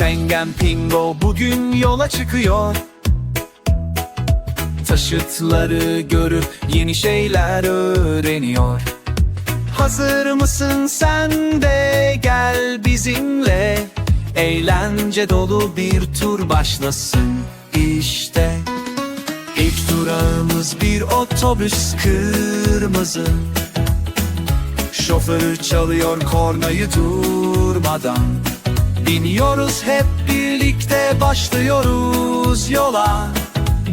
yengem Pingo bugün yola çıkıyor. Taşıtları görüp yeni şeyler öğreniyor. Hazır mısın sen de gel bizimle? Eğlence dolu bir tur başlasın işte. İlk durağımız bir otobüs kırmızı. Şoförü çalıyor kornayı durmadan Biniyoruz hep birlikte başlıyoruz yola.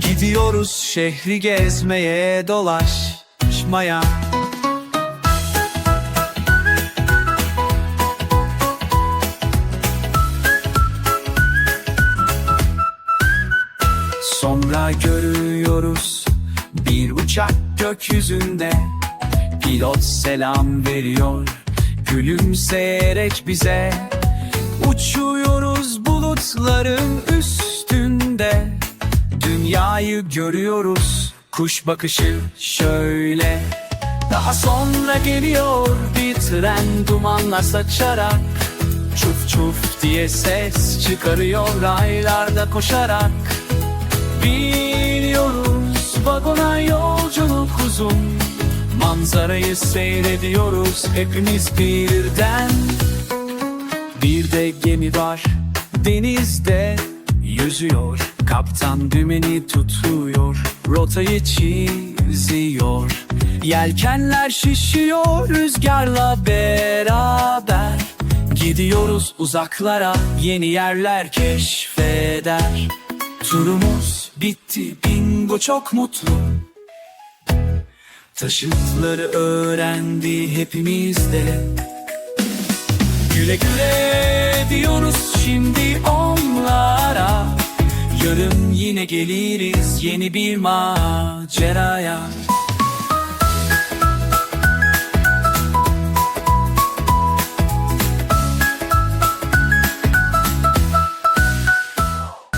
Gidiyoruz şehri gezmeye dolaşmaya. Sonra görüyoruz bir uçak gökyüzünde. Pilot selam veriyor gülümseyerek bize Uçuyoruz bulutların üstünde. Dünyayı görüyoruz. Kuş bakışı şöyle. Daha sonra geliyor bir tren dumanlar saçarak. Çuf çuf diye ses çıkarıyor raylarda koşarak. Biniyoruz vagona yolculuk uzun. Manzarayı seyrediyoruz. Hepimiz birden Bir de var. Denizde yüzüyor. Kaptan dümeni tutuyor. Rotayı çiziyor. Yelkenler şişiyor. Rüzgarla beraber Gidiyoruz uzaklara. Yeni yerler keşfeder. Turumuz bitti. Bingo çok mutlu. Taşıtları öğrendi hepimiz de Güle güle diyoruz şimdi onlara. Yarın yine geliriz yeni bir maceraya